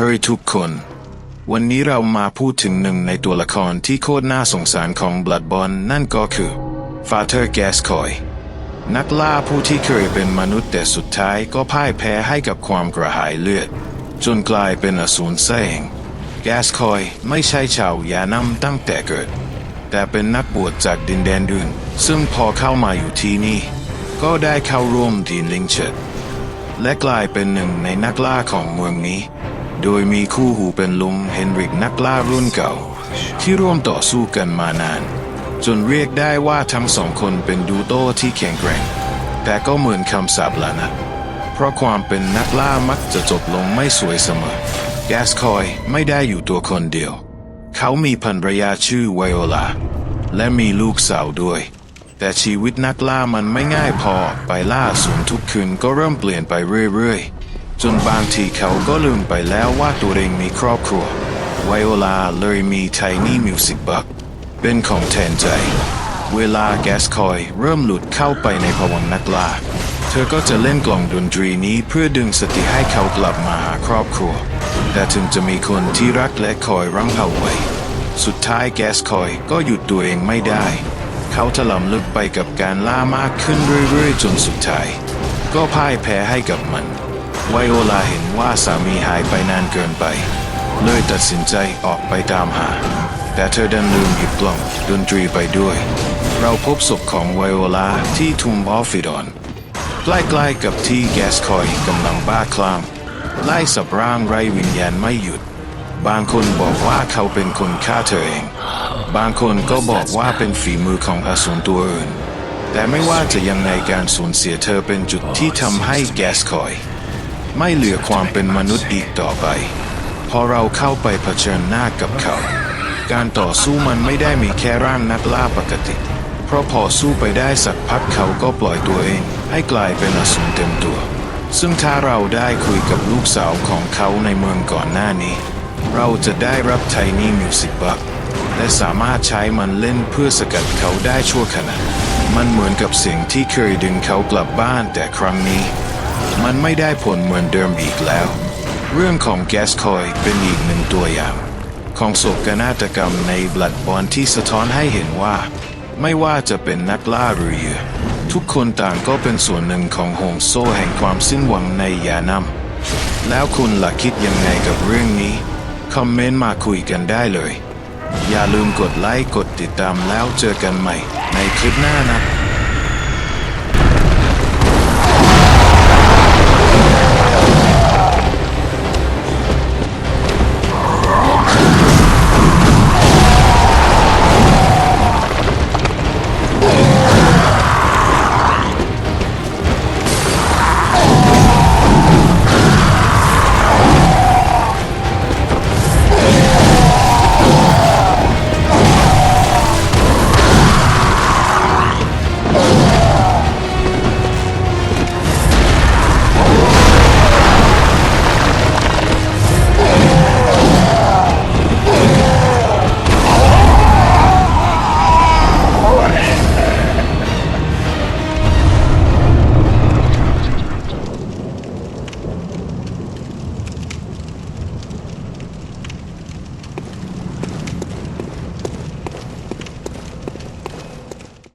เฮ้ยทุกคน วันนี้เรามาพูดถึงหนึ่งในตัวละครที่โคตรน่าสงสารของ Bloodborne นั่นก็คือ Father Gascoigne นักล่าผู้ที่เคยเป็นมนุษย์แต่สุดท้ายก็พ่ายแพ้ให้กับความกระหายเลือด จนกลายเป็นอสูรแสงแกสคอยไม่ใช่ชาวยานำตั้งแต่เกิด แต่เป็นนักบวชจากดินแดนอื่น ซึ่งพอเข้ามาอยู่ที่นี่ ก็ได้เข้าร่วมทีมลิงเชิดและกลายเป็นหนึ่งในนักล่าของเมืองนี้ โดยมีคู่หูเป็นลุงเฮนริกนักล่ารุ่นเก่า ที่ร่วมต่อสู้กันมานาน จนเรียกได้ว่าทั้งสองคนเป็นดูโต้ที่แข็งแกร่ง แต่ก็เหมือนคำสาปละนะ เพราะความเป็นนักล่ามักจะจบลงไม่สวยเสมอ แกสคอยไม่ได้อยู่ตัวคนเดียว เขามีภรรยาชื่อไวโอลา และมีลูกสาวด้วย แต่ชีวิตนักล่ามันไม่ง่ายพอไปล่าสูนทุกคืนก็เริ่มเปลี่ยนไปเรื่อยๆ จนบางทีเขาก็ลืมไปแล้วว่าตัวเองมีครอบครัว ไวโอลาเลยมีไทนี่มิวสิกบักเป็นของแทนใจ เวลาแกสคอยเริ่มหลุดเข้าไปในภวังนักล่า เธอก็จะเล่นกล่องดนตรีนี้เพื่อดึงสติให้เขากลับมาหาครอบครัว แต่ถึงจะมีคนที่รักและคอยรั้งเขาไว้ สุดท้ายแกสคอยก็หยุดตัวเองไม่ได้ เขาถลำลึกไปกับการล่ามากขึ้นเรื่อยๆ จนสุดท้าย ก็พ่ายแพ้ให้กับมัน ไวโอลาเห็นว่าสามีหายไปนานเกินไป เลยตัดสินใจออกไปตามหา แต่เธอดันลืมหยิบกล่องดนตรีไปด้วย เราพบศพของไวโอลาที่ทุ่งออฟฟิดอนใกล้ๆกับที่แกสคอยกำลังบ้าคลั่งไล่สับร่างไร้วิญญาณไม่หยุด บางคนบอกว่าเขาเป็นคนฆ่าเธอเอง บางคนก็บอกว่าเป็นฝีมือของอสูรตัวอื่น แต่ไม่ว่าจะยังไงการสูญเสียเธอเป็นจุดที่ทำให้แกสคอย ไม่เหลือความเป็นมนุษย์อีกต่อไป พอเราเข้าไปเผชิญหน้ากับเขา การต่อสู้มันไม่ได้มีแค่ร่างนักล่าปกติ เพราะพอสู้ไปได้สักพักเขาก็ปล่อยตัวเองให้กลายเป็นอสูรเต็มตัว ซึ่งถ้าเราได้คุยกับลูกสาวของเขาในเมืองก่อนหน้านี้ เราจะได้รับไทนี่มิวสิกบักและสามารถใช้มันเล่นเพื่อสกัดเขาได้ชั่วขณะ มันเหมือนกับสิ่งที่เคยดึงเขากลับบ้านแต่ครั้งนี้ มันไม่ได้ผลเหมือนเดิมอีกแล้ว เรื่องของแกสคอยเป็นอีกหนึ่งตัวอย่าง ของโศกนาฏกรรมในบลัดบอลที่สะท้อนให้เห็นว่า ไม่ว่าจะเป็นนักล่าหรือเหยื่อทุกคนต่างก็เป็นส่วนหนึ่งของห่วงโซ่แห่งความสิ้นหวังในยานำแล้วคุณล่ะคิดยังไงกับเรื่องนี้ คอมเมนต์มาคุยกันได้เลย อย่าลืมกดไลค์กดติดตามแล้วเจอกันใหม่ในคลิปหน้านะ